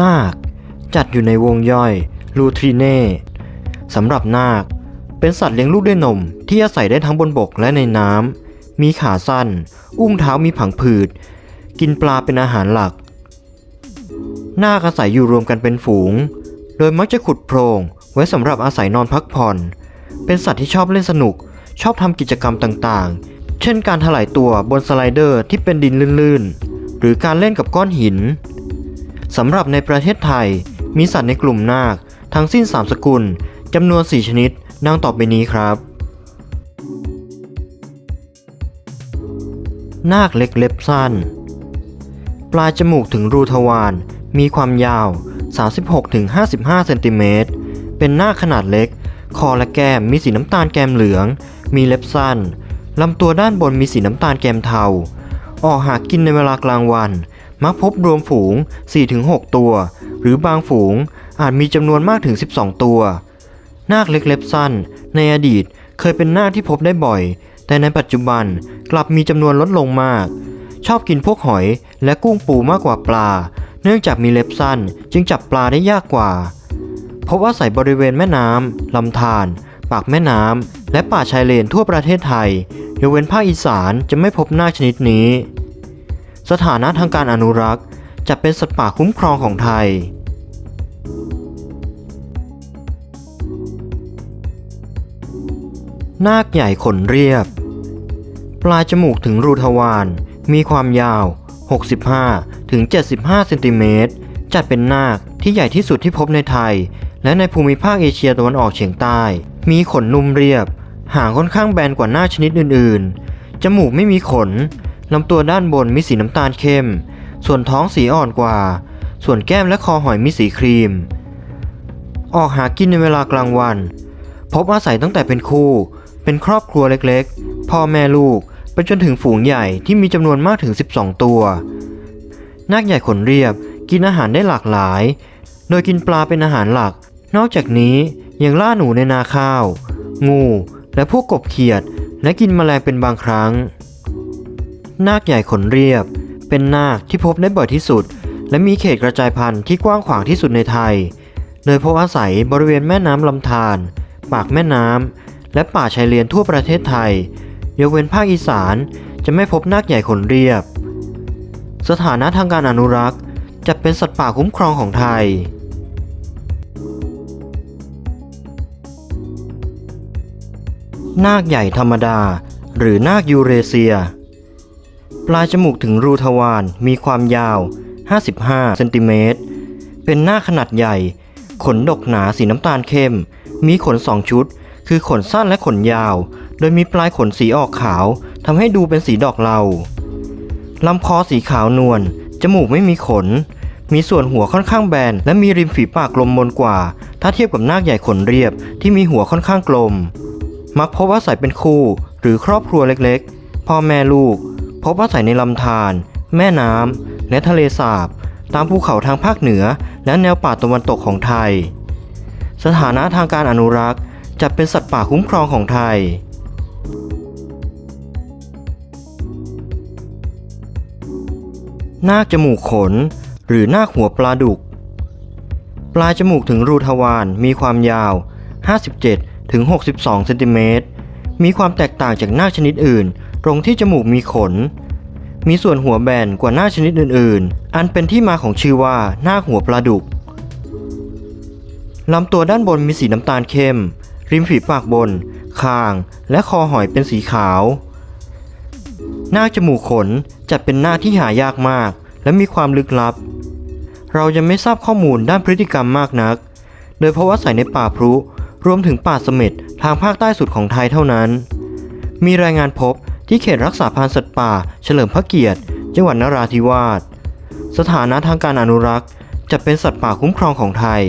นาค จัดอยู่ในวงย่อยลูทรีเน่สำหรับนาค เป็นสัตว์เลี้ยงลูกด้วยนมที่อาศัยได้ทั้งบนบกและในน้ำมีขาสั้น อุ้งเท้ามีผังผืด กินปลาเป็นอาหารหลัก นาคอาศัยอยู่รวมกันเป็นฝูง โดยมักจะขุดโพรงไว้สำหรับอาศัยนอนพักผ่อน เป็นสัตว์ที่ชอบเล่นสนุก ชอบทำกิจกรรมต่างๆ เช่นการถลายตัวบนสไลเดอร์ที่เป็นดินลื่นๆ หรือการเล่นกับก้อนหิน สำหรับในประเทศไทย มีสัตว์ในกลุ่มนาค ทั้งสิ้น 3 สกุลจำนวน 4 ชนิด ดังต่อไปนี้ครับ นาคเล็กเล็บสั้น ปลายจมูกถึงรูทวาร มีความยาว 36-55 เซนติเมตร เป็นนาคขนาดเล็ก คอและแก้มมีสีน้ำตาลแกมเหลือง มีเล็บสั้นลำตัวด้านบนมีสีน้ำตาลแกมเทา ออกหากินในเวลากลางวัน มักพบรวมฝูง 4-6 ตัว หรือบางฝูงอาจมีจำนวนมากถึง 12 ตัว นาคเล็กเล็บสั้น ในอดีตเคยเป็นนาคที่พบได้บ่อย แต่ในปัจจุบันกลับมีจำนวนลดลงมาก ชอบกินพวกหอยและกุ้งปูมากกว่าปลา เนื่องจากมีเล็บสั้นจึงจับปลาได้ยากกว่า พบอาศัยบริเวณแม่น้ำลำธารปากแม่น้ำและป่าชายเลนทั่วประเทศไทยยกเว้นภาคอีสานจะไม่พบนาคชนิดนี้ สถานะทางการอนุรักษ์ จะเป็นสัตว์ป่าคุ้มครองของไทย นาคใหญ่ขนเรียบ ปลายจมูกถึงรูทวารมีความยาว 65 ถึง 75 เซนติเมตร จัดเป็นนาคที่ใหญ่ที่สุดที่พบในไทย และในภูมิภาคเอเชียตะวันออกเฉียงใต้ มีขนนุ่มเรียบ หางค่อนข้างแบนกว่านาคชนิดอื่น ๆ จมูกไม่มีขน ลำตัวด้านบนมีสีน้ำตาลเข้ม ส่วนท้องสีอ่อนกว่า ส่วนแก้มและคอหอยมีสีครีม ออกหากินในเวลากลางวัน พบอาศัยตั้งแต่เป็นคู่ เป็นครอบครัวเล็กๆ พ่อแม่ลูกไปจนถึงฝูงใหญ่ที่มีจำนวนมากถึง 12 ตัว นาคใหญ่ขนเรียบกินอาหารได้หลากหลาย โดยกินปลาเป็นอาหารหลัก นอกจากนี้ยังล่าหนูในนาข้าว งู และพวกกบเขียด และกินแมลงเป็นบางครั้ง นาคใหญ่ขนเรียบ เป็นนาคที่พบได้บ่อยที่สุด และมีเขตกระจายพันธุ์ที่กว้างขวางที่สุดในไทย โดยพบอาศัยบริเวณแม่น้ำลำธารปากแม่น้ำและป่าชายเลนทั่วประเทศไทย ยกเว้นภาคอีสานจะไม่พบนาคใหญ่ขนเรียบ สถานะทางการอนุรักษ์จะเป็นสัตว์ป่าคุ้มครองของไทยนาคใหญ่ธรรมดา หรือนาคยูเรเซีย ปลายจมูกถึงรูทวารมีความยาว 55 เซนติเมตร เป็นหน้าขนาดใหญ่ ขนดกหนาสีน้ำตาลเข้ม มีขนสองชุด คือขนสั้นและขนยาว โดยมีปลายขนสีออกขาวทำให้ดูเป็นสีดอกเหลาลำคอสีขาวนวล จมูกไม่มีขน มีส่วนหัวค่อนข้างแบน และมีริมฝีปากกลมมนกว่า ถ้าเทียบกับนาคใหญ่ขนเรียบที่มีหัวค่อนข้างกลม มักพบอาศัยเป็นคู่ หรือครอบครัวเล็กๆ พ่อแม่ลูก พบอาศัยในลำธารแม่น้ำและทะเลสาบ ตามภูเขาทางภาคเหนือ และแนวป่าตะวันตกของไทย สถานะทางการอนุรักษ์จะเป็นสัตว์ป่าคุ้มครองของไทย นาคจมูกขน หรือนาคหัวปลาดุก ปลายจมูกถึงรูทวารมีความยาว 57-62เซนติเมตรมีความแตกต่างจากนาคชนิดอื่น ตรงที่จมูกมีขน มีส่วนหัวแบนกว่าหน้าชนิดอื่น ๆ อันเป็นที่มาของชื่อว่าหน้าหัวปลาดุกลำตัวด้านบนมีสีน้ำตาลเข้ม ริมฝีปากบน คาง และคอหอยเป็นสีขาว หน้าจมูกขนจัดเป็นหน้าที่หายากมาก และมีความลึกลับ เรายังไม่ทราบข้อมูลด้านพฤติกรรมมากนัก โดยเพราะว่าใส่ในป่าพรุรวมถึงป่าเสม็ดทางภาคใต้สุดของไทยเท่านั้น มีรายงานพบ ที่เขตรักษาพันธุ์สัตว์ป่า เฉลิมพระเกียรติ จังหวัดนราธิวาส สถานะทางการอนุรักษ์ จะเป็นสัตว์ป่าคุ้มครองของไทย